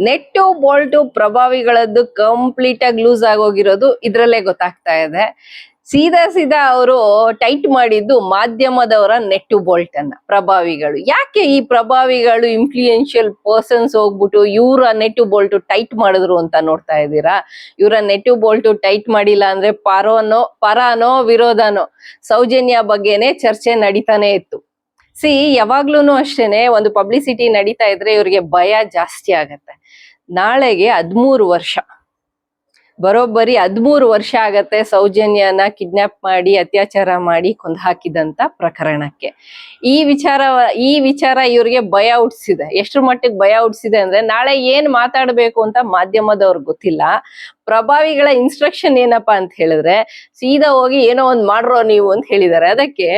ನೆಟ್ಟು ಬೋಲ್ಟು ಪ್ರಭಾವಿಗಳದ್ದು ಕಂಪ್ಲೀಟ್ ಆಗಿ ಲೂಸ್ ಆಗೋಗಿರೋದು ಇದ್ರಲ್ಲೇ ಗೊತ್ತಾಗ್ತಾ ಇದೆ. ಸೀದಾ ಸೀದಾ ಅವರು ಟೈಟ್ ಮಾಡಿದ್ದು ಮಾಧ್ಯಮದವರ ನೆಟ್ಟು ಬೋಲ್ಟ್ ಅನ್ನ, ಪ್ರಭಾವಿಗಳು. ಯಾಕೆ ಈ ಪ್ರಭಾವಿಗಳು ಇನ್ಫ್ಲೂಯೆನ್ಷಿಯಲ್ ಪರ್ಸನ್ಸ್ ಹೋಗ್ಬಿಟ್ಟು ಇವರ ನೆಟ್ಟು ಬೋಲ್ಟು ಟೈಟ್ ಮಾಡಿದ್ರು ಅಂತ ನೋಡ್ತಾ ಇದ್ದೀರಾ? ಇವರ ನೆಟ್ಟು ಬೋಲ್ಟು ಟೈಟ್ ಮಾಡಿಲ್ಲ ಅಂದ್ರೆ ಪರೋನೋ, ಪರಾನೋ ವಿರೋಧನೋ? ಸೌಜನ್ಯ ಬಗ್ಗೆನೆ ಚರ್ಚೆ ನಡೀತಾನೆ ಇತ್ತು. ಸಿ ಯಾವಾಗ್ಲೂ ಅಷ್ಟೇನೆ, ಒಂದು ಪಬ್ಲಿಸಿಟಿ ನಡೀತಾ ಇದ್ರೆ ಇವ್ರಿಗೆ ಭಯ ಜಾಸ್ತಿ ಆಗತ್ತೆ. ನಾಳೆಗೆ ಹದ್ಮೂರು ವರ್ಷ. ಬರೋಬ್ಬರಿ ಹದ್ಮೂರು ವರ್ಷ ಆಗತ್ತೆ ಸೌಜನ್ಯನ ಕಿಡ್ನಾಪ್ ಮಾಡಿ, ಅತ್ಯಾಚಾರ ಮಾಡಿ ಕೊಂದು ಹಾಕಿದಂತ ಪ್ರಕರಣಕ್ಕೆ. ಈ ವಿಚಾರ ಈ ವಿಚಾರ ಇವ್ರಿಗೆ ಭಯ ಹುಟ್ಟಿಸಿದೆ ಎಷ್ಟ್ರ ಮಟ್ಟಿಗೆ ಭಯ ಹುಟ್ಟಿಸಿದೆ ಅಂದ್ರೆ, ನಾಳೆ ಏನ್ ಮಾತಾಡ್ಬೇಕು ಅಂತ ಮಾಧ್ಯಮದವ್ರಿಗೆ ಗೊತ್ತಿಲ್ಲ. ಪ್ರಭಾವಿಗಳ ಇನ್ಸ್ಟ್ರಕ್ಷನ್ ಏನಪ್ಪಾ ಅಂತ ಹೇಳಿದ್ರೆ, ಸೀದಾ ಹೋಗಿ ಏನೋ ಒಂದ್ ಮಾಡ್ರೋ ನೀವು ಅಂತ ಹೇಳಿದ್ದಾರೆ. ಅದಕ್ಕೆ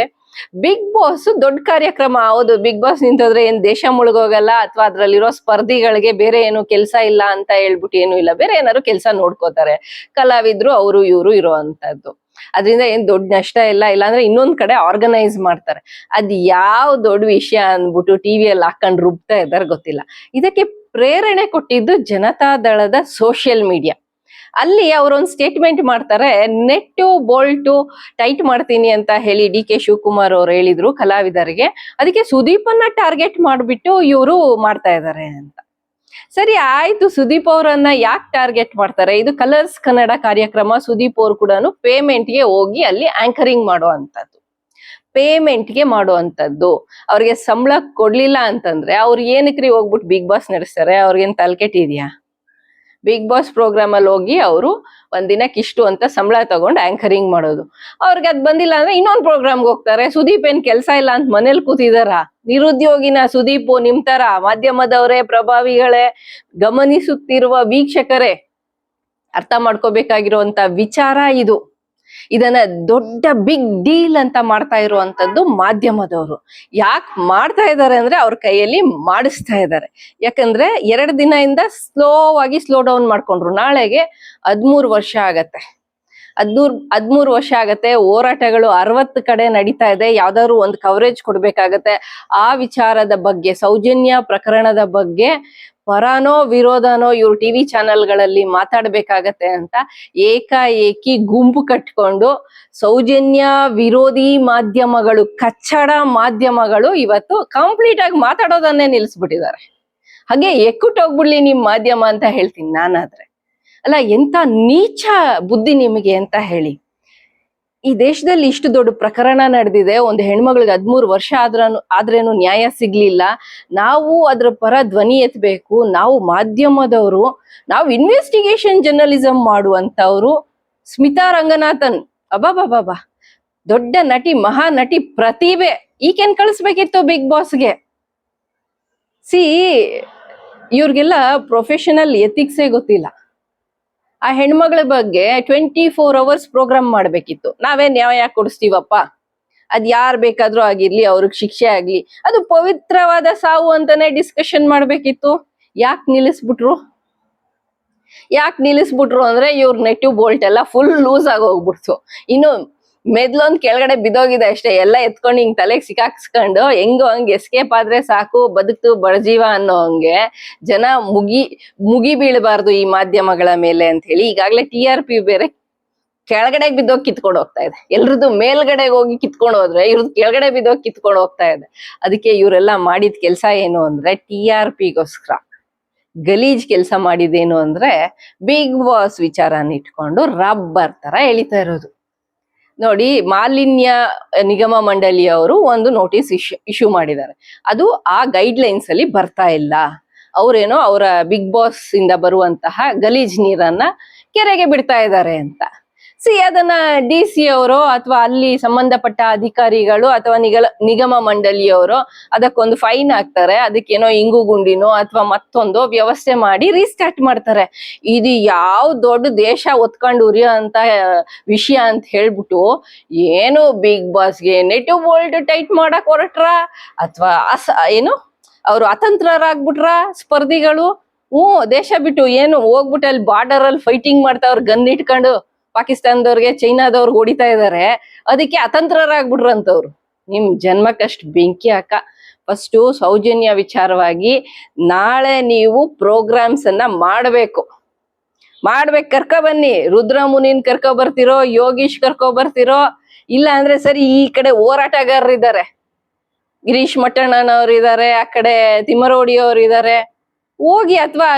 ಬಿಗ್ ಬಾಸ್ ದೊಡ್ಡ ಕಾರ್ಯಕ್ರಮ, ಹೌದು. ಬಿಗ್ ಬಾಸ್ ನಿಂತೋದ್ರೆ ಏನ್ ದೇಶ ಮುಳುಗೋಗಲ್ಲ, ಅಥವಾ ಅದ್ರಲ್ಲಿರೋ ಸ್ಪರ್ಧಿಗಳಿಗೆ ಬೇರೆ ಏನು ಕೆಲಸ ಇಲ್ಲ ಅಂತ ಹೇಳ್ಬಿಟ್ಟು ಏನು ಇಲ್ಲ. ಬೇರೆ ಏನಾದ್ರು ಕೆಲಸ ನೋಡ್ಕೋತಾರೆ. ಕಲಾವಿದ್ರು, ಅವರು, ಇವರು ಇರೋ ಅಂತದ್ದು ಅದರಿಂದ ಏನ್ ದೊಡ್ಡ ನಷ್ಟ ಇಲ್ಲ. ಇಲ್ಲಾಂದ್ರೆ ಇನ್ನೊಂದ್ ಕಡೆ ಆರ್ಗನೈಸ್ ಮಾಡ್ತಾರೆ. ಅದ್ ಯಾವ ದೊಡ್ಡ ವಿಷಯ ಅಂದ್ಬಿಟ್ಟು ಟಿವಿಯಲ್ಲಿ ಹಾಕೊಂಡ್ ರುಬ್ತಾ ಇದ್ದಾರೆ ಗೊತ್ತಿಲ್ಲ. ಇದಕ್ಕೆ ಪ್ರೇರಣೆ ಕೊಟ್ಟಿದ್ದು ಜನತಾದಳದ ಸೋಷಿಯಲ್ ಮೀಡಿಯಾ ಅಲ್ಲಿ ಅವರೊಂದು ಸ್ಟೇಟ್ಮೆಂಟ್ ಮಾಡ್ತಾರೆ, ನೆಟ್ಟು, ಬೋಲ್ಟು ಟೈಟ್ ಮಾಡ್ತೀನಿ ಅಂತ ಹೇಳಿ ಡಿ ಕೆ ಶಿವಕುಮಾರ್ ಅವ್ರು ಹೇಳಿದ್ರು ಕಲಾವಿದರಿಗೆ. ಅದಕ್ಕೆ ಸುದೀಪನ್ನ ಟಾರ್ಗೆಟ್ ಮಾಡ್ಬಿಟ್ಟು ಇವರು ಮಾಡ್ತಾ ಇದ್ದಾರೆ ಅಂತ. ಸರಿ, ಆಯ್ತು ಸುದೀಪ್ ಅವರನ್ನ ಯಾಕೆ ಟಾರ್ಗೆಟ್ ಮಾಡ್ತಾರೆ? ಇದು ಕಲರ್ಸ್ ಕನ್ನಡ ಕಾರ್ಯಕ್ರಮ. ಸುದೀಪ್ ಅವ್ರು ಕೂಡ ಪೇಮೆಂಟ್ಗೆ ಹೋಗಿ ಅಲ್ಲಿ ಆಂಕರಿಂಗ್ ಮಾಡುವಂತದ್ದು ಪೇಮೆಂಟ್ಗೆ ಮಾಡುವಂಥದ್ದು ಅವ್ರಿಗೆ ಸಂಬಳ ಕೊಡ್ಲಿಲ್ಲ ಅಂತಂದ್ರೆ ಅವ್ರು ಏನಕ್ರಿ ಹೋಗ್ಬಿಟ್ಟು ಬಿಗ್ ಬಾಸ್ ನಡೆಸ್ತಾರೆ? ಅವ್ರಿಗೇನ್ ತಲೆಕೆಟ್ಟಿದ್ಯಾ ಬಿಗ್ ಬಾಸ್ ಪ್ರೋಗ್ರಾಮ್ ಅಲ್ಲಿ ಹೋಗಿ ಅವರು ಒಂದಿನಕ್ಕೆ ಇಷ್ಟು ಅಂತ ಸಂಬಳ ತಗೊಂಡು ಆಂಕರಿಂಗ್ ಮಾಡೋದು. ಅವ್ರಿಗೆ ಅದ್ ಬಂದಿಲ್ಲ ಅಂದ್ರೆ ಇನ್ನೊಂದ್ ಪ್ರೋಗ್ರಾಮ್ಗೆ ಹೋಗ್ತಾರೆ. ಸುದೀಪ್ ಏನ್ ಕೆಲಸ ಇಲ್ಲ ಅಂತ ಮನೇಲಿ ಕೂತಿದಾರ? ನಿರುದ್ಯೋಗಿನ ಸುದೀಪ್ ನಿಮ್ ತರ ಮಾಧ್ಯಮದವರೇ, ಪ್ರಭಾವಿಗಳೇ, ಗಮನಿಸುತ್ತಿರುವ ವೀಕ್ಷಕರೇ, ಅರ್ಥ ಮಾಡ್ಕೋಬೇಕಾಗಿರುವಂತ ವಿಚಾರ ಇದು. ಇದನ್ನ ದೊಡ್ಡ ಬಿಗ್ ಡೀಲ್ ಅಂತ ಮಾಡ್ತಾ ಇರುವಂತದ್ದು ಮಾಧ್ಯಮದವರು. ಯಾಕೆ ಮಾಡ್ತಾ ಇದ್ದಾರೆ ಅಂದ್ರೆ ಅವ್ರ ಕೈಯಲ್ಲಿ ಮಾಡಿಸ್ತಾ ಇದ್ದಾರೆ ಯಾಕಂದ್ರೆ ಎರಡು ದಿನದಿಂದ ಸ್ಲೋ ಆಗಿ ಸ್ಲೋ ಡೌನ್ ಮಾಡ್ಕೊಂಡ್ರು. ನಾಳೆಗೆ ಹದ್ಮೂರು ವರ್ಷ ಆಗತ್ತೆ. ಹದ್ಮೂರ್ ಹದ್ಮೂರು ವರ್ಷ ಆಗತ್ತೆ. ಹೋರಾಟಗಳು ಅರವತ್ತು ಕಡೆ ನಡೀತಾ ಇದೆ. ಯಾವ್ದಾದ್ರು ಒಂದು ಕವರೇಜ್ ಕೊಡ್ಬೇಕಾಗತ್ತೆ. ಆ ವಿಚಾರದ ಬಗ್ಗೆ, ಸೌಜನ್ಯ ಪ್ರಕರಣದ ಬಗ್ಗೆ ಪರಾನೋ ವಿರೋಧನೋ ಇವ್ರು ಟಿವಿ ಚಾನೆಲ್ಗಳಲ್ಲಿ ಮಾತಾಡ್ಬೇಕಾಗತ್ತೆ ಅಂತ ಏಕಾಏಕಿ ಗುಂಪು ಕಟ್ಕೊಂಡು ಸೌಜನ್ಯ ವಿರೋಧಿ ಮಾಧ್ಯಮಗಳು, ಕಚ್ಚಡ ಮಾಧ್ಯಮಗಳು ಇವತ್ತು ಕಂಪ್ಲೀಟ್ ಆಗಿ ಮಾತಾಡೋದನ್ನೇ ನಿಲ್ಸ್ಬಿಟ್ಟಿದ್ದಾರೆ. ಹಾಗೆ ಎಕ್ಕುಟ್ಟೋಗ್ಬಿಡ್ಲಿ ನಿಮ್ ಮಾಧ್ಯಮ ಅಂತ ಹೇಳ್ತೀನಿ ನಾನಾದ್ರೆ. ಅಲ್ಲ ಎಂತ ನೀಚ ಬುದ್ಧಿ ನಿಮಗೆ ಅಂತ ಹೇಳಿ. ಈ ದೇಶದಲ್ಲಿ ಇಷ್ಟು ದೊಡ್ಡ ಪ್ರಕರಣ ನಡೆದಿದೆ, ಒಂದು ಹೆಣ್ಮಗಳಿಗೆ ಹದ್ಮೂರು ವರ್ಷ ಆದ್ರೂ ಆದ್ರೇನು ನ್ಯಾಯ ಸಿಗ್ಲಿಲ್ಲ. ನಾವು ಅದ್ರ ಪರ ಧ್ವನಿ ಎತ್ತಬೇಕು ನಾವು ಮಾಧ್ಯಮದವರು, ನಾವು ಇನ್ವೆಸ್ಟಿಗೇಷನ್ ಜರ್ನಲಿಸಂ ಮಾಡುವಂತವ್ರು ಸ್ಮಿತಾ ರಂಗನಾಥನ್. ಅಬಾಬಾಬಾ ದೊಡ್ಡ ನಟಿ, ಮಹಾ ನಟಿ ಪ್ರತಿಭೆ ಈಕೆನ್ ಕಳಿಸ್ಬೇಕಿತ್ತು ಬಿಗ್ ಬಾಸ್ಗೆ. ಸಿ, ಇವ್ರಿಗೆಲ್ಲ ಪ್ರೊಫೆಷನಲ್ ಎಥಿಕ್ಸೇ ಗೊತ್ತಿಲ್ಲ. ಆ ಹೆಣ್ಮಗಳ ಬಗ್ಗೆ ಟ್ವೆಂಟಿ ಫೋರ್ ಅವರ್ಸ್ ಪ್ರೋಗ್ರಾಮ್ ಮಾಡ್ಬೇಕಿತ್ತು. ನಾವೇ ನ್ಯಾಯ ಕೊಡಿಸ್ತೀವಪ್ಪ? ಅದ್ ಯಾರ್ ಬೇಕಾದ್ರೂ ಆಗಿರ್ಲಿ, ಅವ್ರಿಗೆ ಶಿಕ್ಷೆ ಆಗ್ಲಿ, ಅದು ಪವಿತ್ರವಾದ ಸಾವು ಅಂತಾನೆ ಡಿಸ್ಕಷನ್ ಮಾಡ್ಬೇಕಿತ್ತು. ಯಾಕೆ ನಿಲ್ಲಿಸ್ಬಿಟ್ರು? ಯಾಕೆ ನಿಲ್ಲಿಸ್ಬಿಟ್ರು ಅಂದ್ರೆ ಇವ್ರ ನೆಟಿವ್ ಬೋಲ್ಟ್ ಎಲ್ಲ ಫುಲ್ ಲೂಸ್ ಆಗಿ ಹೋಗ್ಬಿಡ್ತು. ಇನ್ನು ಮೆದ್ಲೊಂದ್ ಕೆಳಗಡೆ ಬಿದ್ದೋಗಿದೆ ಅಷ್ಟೇ. ಎಲ್ಲ ಎತ್ಕೊಂಡು ಹಿಂಗ್ ತಲೆಗೆ ಸಿಕ್ಕಾಕ್ಸ್ಕೊಂಡು ಹೆಂಗೋ ಹಂಗ್ ಎಸ್ಕೇಪ್ ಆದ್ರೆ ಸಾಕು, ಬದುಕ್ತು ಬಡಜೀವ ಅನ್ನೋ ಹಂಗೆ ಜನ ಮುಗಿ ಮುಗಿ ಬೀಳಬಾರ್ದು ಈ ಮಾಧ್ಯಮಗಳ ಮೇಲೆ ಅಂತ ಹೇಳಿ ಈಗಾಗ್ಲೇ ಟಿ ಆರ್ ಪಿ ಬೇರೆ ಕೆಳಗಡೆ ಬಿದ್ದೋಗಿ ಕಿತ್ಕೊಂಡು ಹೋಗ್ತಾ ಇದೆ. ಎಲ್ರದ್ದು ಮೇಲ್ಗಡೆ ಹೋಗಿ ಕಿತ್ಕೊಂಡು ಹೋದ್ರೆ, ಇವ್ರದ್ದು ಕೆಳಗಡೆ ಬಿದ್ದೋಗಿ ಕಿತ್ಕೊಂಡು ಹೋಗ್ತಾ ಇದೆ. ಅದಕ್ಕೆ ಇವರೆಲ್ಲ ಮಾಡಿದ ಕೆಲಸ ಏನು ಅಂದ್ರೆ ಟಿ ಆರ್ ಪಿಗೋಸ್ಕರ. ಗಲೀಜ್ ಕೆಲಸ ಮಾಡಿದೇನು ಅಂದ್ರೆ ಬಿಗ್ ಬಾಸ್ ವಿಚಾರನ ಇಟ್ಕೊಂಡು ರಬ್ಬರ್ ತರ ಎಳಿತಾ ಇರೋದು. ನೋಡಿ ಮಾಲಿನ್ಯ ನಿಗಮ ಮಂಡಳಿಯವರು ಒಂದು ನೋಟಿಸ್ ಇಶ್ಯೂ ಇಶ್ಯೂ ಮಾಡಿದ್ದಾರೆ. ಅದು ಆ ಗೈಡ್ ಲೈನ್ಸ್ ಅಲ್ಲಿ ಬರ್ತಾ ಇಲ್ಲ. ಅವರೇನೋ ಅವರ ಬಿಗ್ ಬಾಸ್ ಇಂದ ಬರುವಂತಹ ಗಲೀಜ್ ನೀರನ್ನ ಕೆರೆಗೆ ಬಿಡ್ತಾ ಇದ್ದಾರೆ ಅಂತ. ಸಿ ಅದನ್ನ ಡಿ ಸಿ ಅವರು ಅಥವಾ ಅಲ್ಲಿ ಸಂಬಂಧಪಟ್ಟ ಅಧಿಕಾರಿಗಳು ಅಥವಾ ನಿಗಲ, ನಿಗಮ ಮಂಡಳಿಯವರು ಅದಕ್ಕೊಂದು ಫೈನ್ ಹಾಕ್ತಾರೆ ಅದಕ್ಕೇನೋ ಇಂಗು ಗುಂಡಿನೋ ಅಥವಾ ಮತ್ತೊಂದು ವ್ಯವಸ್ಥೆ ಮಾಡಿ ರೀಸ್ಟಾರ್ಟ್ ಮಾಡ್ತಾರೆ. ಇದು ಯಾವ ದೊಡ್ಡ ದೇಶ ಒತ್ಕೊಂಡು ಉರಿಯೋ ಅಂತ ವಿಷಯ ಅಂತ ಹೇಳ್ಬಿಟ್ಟು ಏನು ಬಿಗ್ ಬಾಸ್ಗೆ ನೆಟಿವ್ ವರ್ಲ್ಡ್ ಟೈಟ್ ಮಾಡಕ್ ಹೊರಟ್ರ? ಅಥವಾ ಅಸ, ಏನು? ಅವರು ಅತಂತ್ರರಾಗ್ಬಿಟ್ರ ಸ್ಪರ್ಧಿಗಳು? ಹ್ಞೂ, ದೇಶ ಬಿಟ್ಟು ಏನು ಹೋಗ್ಬಿಟ್ಟು ಅಲ್ಲಿ ಬಾರ್ಡರ್ ಅಲ್ಲಿ ಫೈಟಿಂಗ್ ಮಾಡ್ತಾವ್ರ ಗನ್ ಇಟ್ಕೊಂಡು ಪಾಕಿಸ್ತಾನದವ್ರಿಗೆ ಚೈನಾದವ್ರಿಗೆ ಹೊಡಿತಾ ಇದಾರೆ. ಅದಕ್ಕೆ ಅತಂತ್ರರಾಗ್ಬಿಡ್ರಂತವ್ರು ನಿಮ್ ಜನ್ಮಕ್ಕಷ್ಟು ಬೆಂಕಿ ಹಾಕ. ಫಸ್ಟು ಸೌಜನ್ಯ ವಿಚಾರವಾಗಿ ನಾಳೆ ನೀವು ಪ್ರೋಗ್ರಾಮ್ಸ್ ಅನ್ನ ಮಾಡಬೇಕು. ಮಾಡ್ಬೇಕು, ಕರ್ಕೊ ಬನ್ನಿ. ರುದ್ರಮುನಿನ್ ಕರ್ಕೊ ಬರ್ತಿರೋ, ಯೋಗೀಶ್ ಕರ್ಕೊ ಬರ್ತಿರೋ, ಇಲ್ಲ ಅಂದ್ರೆ ಸರಿ ಈ ಕಡೆ ಹೋರಾಟಗಾರರು ಇದ್ದಾರೆ ಗಿರೀಶ್ ಮಟ್ಟಣ್ಣನವ್ರು ಇದ್ದಾರೆ ಆ ಕಡೆ ತಿಮ್ಮರೋಡಿಯವ್ರು ಇದ್ದಾರೆ ಹೋಗಿ ಅಥವಾ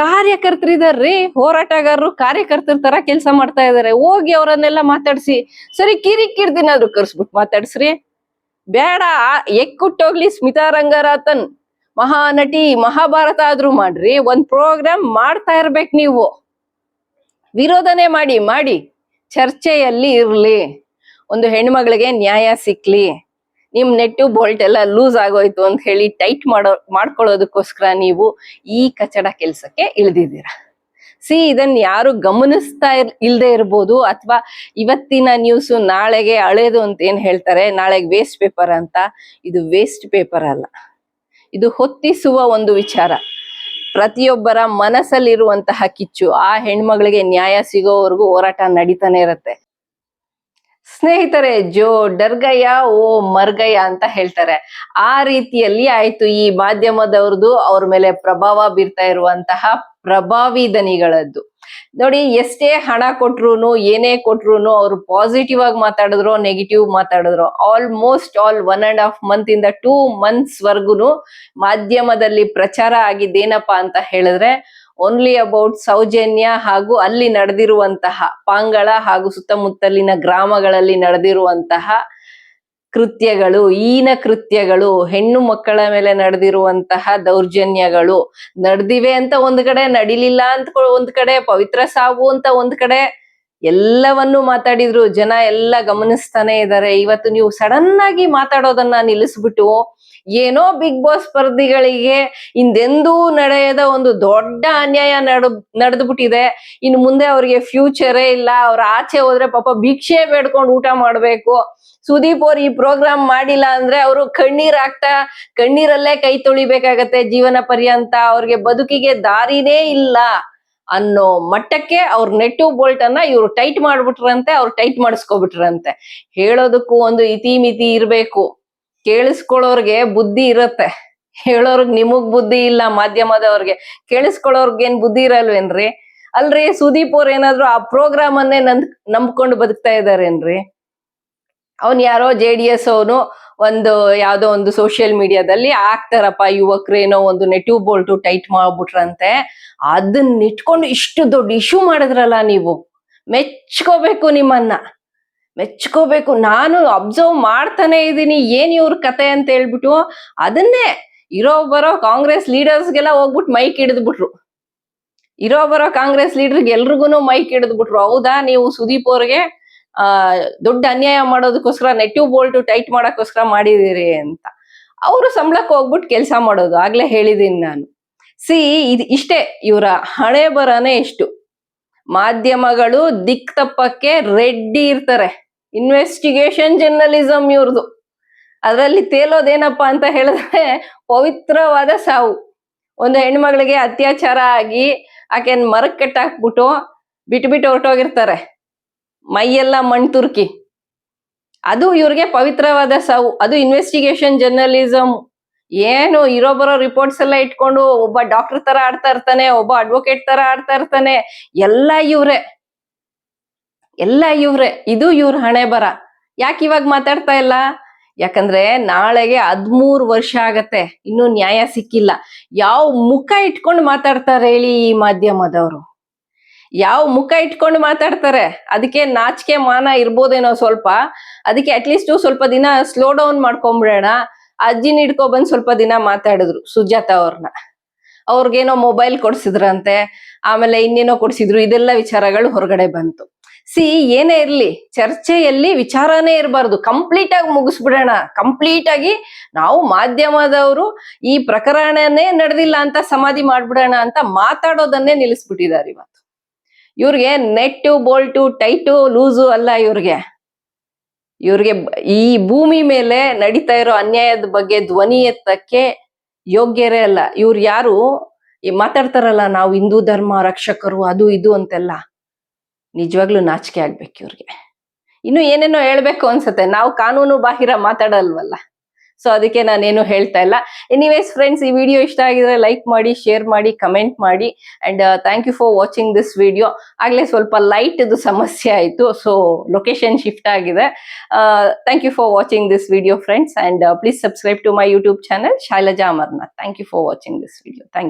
ಕಾರ್ಯಕರ್ತರಿದಾರ್ರಿ ಹೋರಾಟಗಾರರು ಕಾರ್ಯಕರ್ತರ ತರ ಕೆಲಸ ಮಾಡ್ತಾ ಇದಾರೆ. ಹೋಗಿ ಅವರನ್ನೆಲ್ಲ ಮಾತಾಡ್ಸಿ, ಸರಿ ಕಿರಿಕಿರ್ದಿನಾದ್ರು ಕರ್ಸ್ಬಿಟ್ಟು ಮಾತಾಡ್ಸ್ರಿ. ಬೇಡ ಎಕ್ಕುಟ್ಟೋಗ್ಲಿ ಸ್ಮಿತಾ ರಂಗರಾತನ್. ಮಹಾನಟಿ ಮಹಾಭಾರತ ಆದ್ರೂ ಮಾಡ್ರಿ, ಒಂದ್ ಪ್ರೋಗ್ರಾಮ್ ಮಾಡ್ತಾ ಇರ್ಬೇಕು ನೀವು. ವಿರೋಧನೆ ಮಾಡಿ ಮಾಡಿ, ಚರ್ಚೆಯಲ್ಲಿ ಇರ್ಲಿ. ಒಂದು ಹೆಣ್ಮಗಳಿಗೆ ನ್ಯಾಯ ಸಿಕ್ಲಿ. ನಿಮ್ ನೆಟ್ಟು ಬೋಲ್ಟ್ ಎಲ್ಲ ಲೂಸ್ ಆಗೋಯ್ತು ಅಂತ ಹೇಳಿ ಟೈಟ್ ಮಾಡೋ, ಮಾಡ್ಕೊಳ್ಳೋದಕ್ಕೋಸ್ಕರ ನೀವು ಈ ಕಚಡ ಕೆಲಸಕ್ಕೆ ಇಳ್ದಿದ್ದೀರಾ. ಸಿ ಇದನ್ನ ಯಾರು ಗಮನಿಸ್ತಾ ಇರ್, ಇಲ್ದೇ ಇರ್ಬೋದು ಅಥವಾ ಇವತ್ತಿನ ನ್ಯೂಸ್ ನಾಳೆಗೆ ಹಳೇದು ಅಂತ ಏನ್ ಹೇಳ್ತಾರೆ? ನಾಳೆಗೆ ವೇಸ್ಟ್ ಪೇಪರ್ ಅಂತ. ಇದು ವೇಸ್ಟ್ ಪೇಪರ್ ಅಲ್ಲ. ಇದು ಹೊತ್ತಿಸುವ ಒಂದು ವಿಚಾರ. ಪ್ರತಿಯೊಬ್ಬರ ಮನಸ್ಸಲ್ಲಿರುವಂತಹ ಕಿಚ್ಚು. ಆ ಹೆಣ್ಮಗಳಿಗೆ ನ್ಯಾಯ ಸಿಗೋವರೆಗೂ ಹೋರಾಟ ನಡೀತಾನೆ ಇರತ್ತೆ. ಸ್ನೇಹಿತರೆ, ಜೋ ಡರ್ಗಯ್ಯ, ಓ ಮರ್ಗಯ್ಯ ಅಂತ ಹೇಳ್ತಾರೆ. ಆ ರೀತಿಯಲ್ಲಿ ಆಯ್ತು ಈ ಮಾಧ್ಯಮದವ್ರದ್ದು ಅವ್ರ ಮೇಲೆ ಪ್ರಭಾವ ಬೀರ್ತಾ ಇರುವಂತಹ ಪ್ರಭಾವಿ ದನಿಗಳದ್ದು. ನೋಡಿ, ಎಷ್ಟೇ ಹಣ ಕೊಟ್ರು ಏನೇ ಕೊಟ್ರು ಅವ್ರು ಪಾಸಿಟಿವ್ ಆಗಿ ಮಾತಾಡಿದ್ರು ನೆಗೆಟಿವ್ ಮಾತಾಡಿದ್ರು almost all one and half month ಇಂದ ಟೂ ಮಂತ್ಸ್ ವರ್ಗುನು ಮಾಧ್ಯಮದಲ್ಲಿ ಪ್ರಚಾರ ಆಗಿದ್ದೇನಪ್ಪಾ ಅಂತ ಹೇಳಿದ್ರೆ ಓನ್ಲಿ ಅಬೌಟ್ ಸೌಜನ್ಯ ಹಾಗೂ ಅಲ್ಲಿ ನಡೆದಿರುವಂತಹ ಪಾಂಗಳ ಹಾಗೂ ಸುತ್ತಮುತ್ತಲಿನ ಗ್ರಾಮಗಳಲ್ಲಿ ನಡೆದಿರುವಂತಹ ಕೃತ್ಯಗಳು, ಈನ ಕೃತ್ಯಗಳು, ಹೆಣ್ಣು ಮಕ್ಕಳ ಮೇಲೆ ನಡೆದಿರುವಂತಹ ದೌರ್ಜನ್ಯಗಳು ನಡೆದಿವೆ ಅಂತ ಒಂದ್ ಕಡೆ, ನಡಿಲಿಲ್ಲ ಅಂತ ಒಂದ್ ಕಡೆ, ಪವಿತ್ರ ಸಾವು ಅಂತ ಒಂದ್ ಕಡೆ ಎಲ್ಲವನ್ನು ಮಾತಾಡಿದ್ರು. ಜನ ಎಲ್ಲ ಗಮನಿಸ್ತಾನೆ ಇದ್ದಾರೆ ಇವತ್ತು ನೀವು ಸಡನ್ ಆಗಿ ಮಾತಾಡೋದನ್ನ ನಿಲ್ಲಿಸ್ಬಿಟ್ಟು ಏನೋ ಬಿಗ್ ಬಾಸ್ ಸ್ಪರ್ಧಿಗಳಿಗೆ ಹಿಂದೆಂದೂ ನಡೆಯದ ಒಂದು ದೊಡ್ಡ ಅನ್ಯಾಯ ನಡ್, ನಡೆದ್ಬಿಟ್ಟಿದೆ. ಇನ್ನು ಮುಂದೆ ಅವ್ರಿಗೆ ಫ್ಯೂಚರೇ ಇಲ್ಲ. ಅವ್ರ ಆಚೆ ಹೋದ್ರೆ ಪಾಪ ಭಿಕ್ಷೆ ಬೇಡ್ಕೊಂಡು ಊಟ ಮಾಡ್ಬೇಕು. ಸುದೀಪ್ ಅವ್ರು ಈ ಪ್ರೋಗ್ರಾಮ್ ಮಾಡಿಲ್ಲ ಅಂದ್ರೆ ಅವರು ಕಣ್ಣೀರ್ ಆಗ್ತಾ ಕಣ್ಣೀರಲ್ಲೇ ಕೈ ತೊಳಿಬೇಕಾಗತ್ತೆ ಜೀವನ ಪರ್ಯಂತ. ಅವ್ರಿಗೆ ಬದುಕಿಗೆ ದಾರಿನೇ ಇಲ್ಲ. ಅನ್ನೋ ಮಟ್ಟಕ್ಕೆ ಅವ್ರ ನೆಟ್ಟು ಬೋಲ್ಟ್ ಅನ್ನ ಇವ್ರು ಟೈಟ್ ಮಾಡ್ಬಿಟ್ರಂತೆ, ಅವ್ರು ಟೈಟ್ ಮಾಡಿಸ್ಕೊಬಿಟ್ರಂತೆ. ಹೇಳೋದಕ್ಕೂ ಒಂದು ಇತಿ ಮಿತಿ ಇರ್ಬೇಕು. ಕೇಳಿಸ್ಕೊಳ್ಳೋರ್ಗೆ ಬುದ್ಧಿ ಇರತ್ತೆ. ಹೇಳೋರ್ಗ್ ನಿಮಗ್ ಬುದ್ಧಿ ಇಲ್ಲ, ಮಾಧ್ಯಮದವ್ರಿಗೆ. ಕೇಳಿಸ್ಕೊಳ್ಳೋರ್ಗೆ ಏನ್ ಬುದ್ಧಿ ಇರಲ್ವೇನ್ರಿ? ಅಲ್ರಿ ಸುದೀಪ್ ಅವ್ರ ಏನಾದ್ರು ಆ ಪ್ರೋಗ್ರಾಮ್ ಅನ್ನೇ ನಂದ್ ನಂಬ್ಕೊಂಡು ಬದುಕ್ತಾ ಇದಾರೇನ್ರಿ? ಅವ್ನ್ ಯಾರೋ ಜೆ ಡಿ ಎಸ್ ಅವನು ಒಂದು ಯಾವ್ದೋ ಒಂದು ಸೋಷಿಯಲ್ ಮೀಡಿಯಾದಲ್ಲಿ ಆಗ್ತಾರಪ್ಪ ಯುವಕರೇನೋ ಒಂದು ನೆಟಿವ್ ಬೋಲ್ಟು ಟೈಟ್ ಮಾಡ್ಬಿಟ್ರಂತೆ. ಅದನ್ನ ಇಟ್ಕೊಂಡು ಇಷ್ಟು ದೊಡ್ಡ ಇಶ್ಯೂ ಮಾಡಿದ್ರಲ್ಲ ನೀವು. ಮೆಚ್ಕೋಬೇಕು ನಿಮ್ಮನ್ನ. ಮೆಚ್ಕೋಬೇಕು. ನಾನು ಅಬ್ಸರ್ವ್ ಮಾಡ್ತಾನೆ ಇದ್ದೀನಿ. ಏನ್ ಇವ್ರ ಕತೆ ಅಂತ ಹೇಳ್ಬಿಟ್ಟು ಅದನ್ನೇ ಇರೋ ಬರೋ ಕಾಂಗ್ರೆಸ್ ಲೀಡರ್ಸ್ಗೆಲ್ಲ ಹೋಗ್ಬಿಟ್ಟು ಮೈಕ್ ಹಿಡಿದ್ಬಿಟ್ರು. ಇರೋ ಬರೋ ಕಾಂಗ್ರೆಸ್ ಲೀಡರ್ಗೆ ಎಲ್ರಿಗೂ ಮೈಕ್ ಹಿಡಿದ್ಬಿಟ್ರು. ಹೌದಾ? ನೀವು ಸುದೀಪ್ ಅವ್ರಿಗೆ ಆ, ದೊಡ್ಡ ಅನ್ಯಾಯ ಮಾಡೋದಕ್ಕೋಸ್ಕರ ನೆಟಿವ್ ಬೋಲ್ಟ್ ಟೈಟ್ ಮಾಡಕ್ಕೋಸ್ಕರ ಮಾಡಿದಿರಿ ಅಂತ. ಅವರು ಸಂಬಳಕ್ಕೆ ಹೋಗ್ಬಿಟ್ಟು ಕೆಲಸ ಮಾಡೋದು, ಆಗ್ಲೇ ಹೇಳಿದೀನಿ ನಾನು. ಸಿ, ಇದು ಇಷ್ಟೇ ಇವರ ಹಣೆ ಬರನೇ ಇಷ್ಟು. ಮಾಧ್ಯಮಗಳು ದಿಕ್ ತಪ್ಪಕ್ಕೆ ರೆಡ್ಡಿ ಇರ್ತಾರೆ. ಇನ್ವೆಸ್ಟಿಗೇಷನ್ ಜರ್ನಲಿಸಂ ಇವ್ರದು. ಅದರಲ್ಲಿ ತೇಲೋದೇನಪ್ಪ ಅಂತ ಹೇಳಿದ್ರೆ ಪವಿತ್ರವಾದ ಸಾವು. ಒಂದು ಹೆಣ್ಮಗಳಿಗೆ ಅತ್ಯಾಚಾರ ಆಗಿ ಆಕೆನ್ ಮರಕ್ಕೆ ಕಟ್ಟಾಕ್ಬಿಟ್ಟು ಬಿಟ್ಬಿಟ್ಟು ಹೊರಟೋಗಿರ್ತಾರೆ. ಮೈಯೆಲ್ಲ ಮಣ್ ತುರ್ಕಿ. ಅದು ಇವ್ರಿಗೆ ಪವಿತ್ರವಾದ ಸಾವು. ಅದು ಇನ್ವೆಸ್ಟಿಗೇಷನ್ ಜರ್ನಲಿಸಮ್ ಏನು ಇರೋ ಬರೋ ರಿಪೋರ್ಟ್ಸ್ ಎಲ್ಲ ಇಟ್ಕೊಂಡು ಒಬ್ಬ ಡಾಕ್ಟರ್ ತರ ಆಡ್ತಾ ಇರ್ತಾನೆ, ಒಬ್ಬ ಅಡ್ವೊಕೇಟ್ ತರ ಆಡ್ತಾ ಇರ್ತಾನೆ. ಎಲ್ಲ ಇವ್ರೆ. ಎಲ್ಲ ಇವ್ರೆ. ಇದು ಇವ್ರ ಹಣೆ ಬರ. ಯಾಕೆ ಇವಾಗ ಮಾತಾಡ್ತಾ ಇಲ್ಲ? ಯಾಕಂದ್ರೆ ನಾಳೆಗೆ ಹದ್ಮೂರ್ ವರ್ಷ ಆಗತ್ತೆ. ಇನ್ನು ನ್ಯಾಯ ಸಿಕ್ಕಿಲ್ಲ. ಯಾವ ಮುಖ ಇಟ್ಕೊಂಡು ಮಾತಾಡ್ತಾರೆ ಹೇಳಿ ಈ ಮಾಧ್ಯಮದವರು. ಯಾವ ಮುಖ ಇಟ್ಕೊಂಡು ಮಾತಾಡ್ತಾರೆ? ಅದಕ್ಕೆ ನಾಚಿಕೆ ಮಾನ ಇರ್ಬೋದೇನೋ ಸ್ವಲ್ಪ. ಅದಕ್ಕೆ ಅಟ್ಲೀಸ್ಟ್ ಸ್ವಲ್ಪ ದಿನ ಸ್ಲೋ ಡೌನ್ ಮಾಡ್ಕೊಂಬಿಡೋಣ. ಅಜ್ಜಿನ ಹಿಡ್ಕೊ ಬಂದ್ ಸ್ವಲ್ಪ ದಿನ ಮಾತಾಡಿದ್ರು ಸುಜಾತ ಅವ್ರನ್ನ ಅವ್ರಿಗೇನೋ ಮೊಬೈಲ್ ಕೊಡ್ಸಿದ್ರಂತೆ. ಆಮೇಲೆ ಇನ್ನೇನೋ ಕೊಡ್ಸಿದ್ರು. ಇದೆಲ್ಲ ವಿಚಾರಗಳು ಹೊರಗಡೆ ಬಂತು. ಸಿ ಏನೇ ಇರ್ಲಿ, ಚರ್ಚೆಯಲ್ಲಿ ವಿಚಾರನೇ ಇರಬಾರ್ದು. ಕಂಪ್ಲೀಟ್ ಆಗಿ ಮುಗಿಸ್ಬಿಡೋಣ. ಕಂಪ್ಲೀಟ್ ಆಗಿ ನಾವು ಮಾಧ್ಯಮದವರು ಈ ಪ್ರಕರಣನೇ ನಡೆದಿಲ್ಲ ಅಂತ ಸಮಾಧಿ ಮಾಡ್ಬಿಡೋಣ ಅಂತ ಮಾತಾಡೋದನ್ನೇ ನಿಲ್ಲಿಸ್ಬಿಟ್ಟಿದ್ದಾರೆ ಇವತ್ತು. ಇವ್ರಿಗೆ ನೆಟ್ಟು, ಬೋಲ್ಟು, ಟೈಟು, ಲೂಸು ಅಲ್ಲ ಇವ್ರಿಗೆ. ಇವ್ರಿಗೆ ಈ ಭೂಮಿ ಮೇಲೆ ನಡೀತಾ ಇರೋ ಅನ್ಯಾಯದ ಬಗ್ಗೆ ಧ್ವನಿ ಎತ್ತಕ್ಕೆ ಯೋಗ್ಯರೇ ಅಲ್ಲ. ಇವ್ರು ಯಾರು? ಮಾತಾಡ್ತಾರಲ್ಲ, ನಾವು ಹಿಂದೂ ಧರ್ಮ ರಕ್ಷಕರು, ಅದು ಇದು ಅಂತೆಲ್ಲ. ನಿಜವಾಗ್ಲೂ ನಾಚಿಕೆ ಆಗ್ಬೇಕು ಇವ್ರಿಗೆ. ಇನ್ನು ಏನೇನೋ ಹೇಳ್ಬೇಕು ಅನ್ಸತ್ತೆ. ನಾವು ಕಾನೂನು ಬಾಹಿರ ಮಾತಾಡಲ್ವಲ್ಲ. ಸೊ ಅದಕ್ಕೆ ನಾನೇನು ಹೇಳ್ತಾ ಇಲ್ಲ. ಎನಿವೇಸ್ ಫ್ರೆಂಡ್ಸ್ ಈ ವಿಡಿಯೋ ಇಷ್ಟ ಆಗಿದ್ರೆ ಲೈಕ್ ಮಾಡಿ ಶೇರ್ ಮಾಡಿ ಕಮೆಂಟ್ ಮಾಡಿ and thank you for watching this video ಆಗ್ಲೇ ಸ್ವಲ್ಪ ಲೈಟ್ ಸಮಸ್ಯೆ ಆಯಿತು ಸೊ ಲೊಕೇಶನ್ ಶಿಫ್ಟ್ ಆಗಿದೆ. Thank you for watching this video friends and please subscribe to my YouTube channel Shailaja Amarnath thank you for watching this video thank